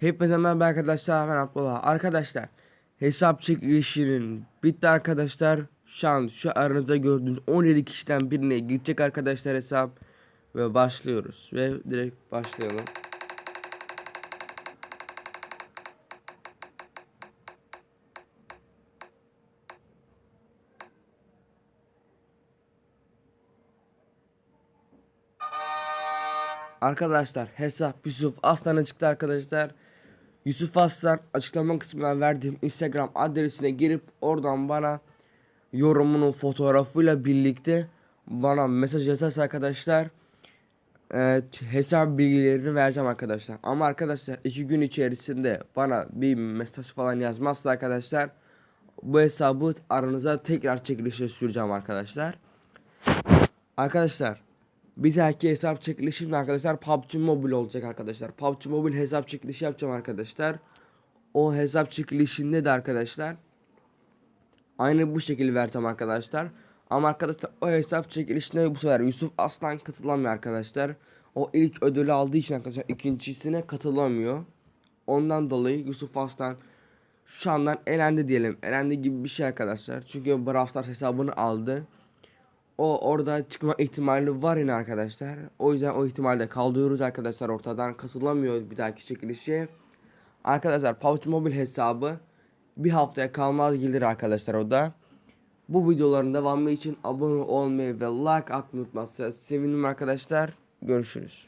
Hepinize merhaba arkadaşlar ben Abdullah. Arkadaşlar hesap çekilişinin bitti arkadaşlar. Şu an şu aranızda gördüğünüz 17 kişiden birine gidecek arkadaşlar hesap. Ve başlıyoruz. Ve direkt başlayalım. Arkadaşlar hesap Yusuf Aslan'a çıktı arkadaşlar. Yusuf Aslan açıklama kısmına verdiğim Instagram adresine girip oradan bana yorumunun fotoğrafıyla birlikte bana mesaj yazarsa arkadaşlar e, hesap bilgilerini vereceğim arkadaşlar. Ama arkadaşlar iki gün içerisinde bana bir mesaj falan yazmazsa arkadaşlar bu hesabı aranıza tekrar çekilişe süreceğim arkadaşlar. Arkadaşlar bir dahaki hesap çekilişim de arkadaşlar PUBG Mobile olacak arkadaşlar. PUBG Mobile hesap çekilişi yapacağım arkadaşlar. O hesap çekilişinde de arkadaşlar aynı bu şekilde vereceğim arkadaşlar. Ama arkadaşlar o hesap çekilişine bu sefer Yusuf aslan katılamıyor arkadaşlar. O ilk ödülü aldığı için arkadaşlar ikincisine katılamıyor. Ondan dolayı Yusuf Aslan şu andan elendi diyelim. Elendi gibi bir şey arkadaşlar. Çünkü Brawl Stars hesabını aldı o orada çıkma ihtimali var yine arkadaşlar. O yüzden o ihtimalde kaldırıyoruz arkadaşlar ortadan katılamıyor bir dahaki çekilişe. Arkadaşlar PUBG Mobile hesabı bir haftaya kalmaz gelir arkadaşlar o da. Bu videoların devamı için abone olmayı ve like atmayı unutmazsanız sevinirim arkadaşlar. Görüşürüz.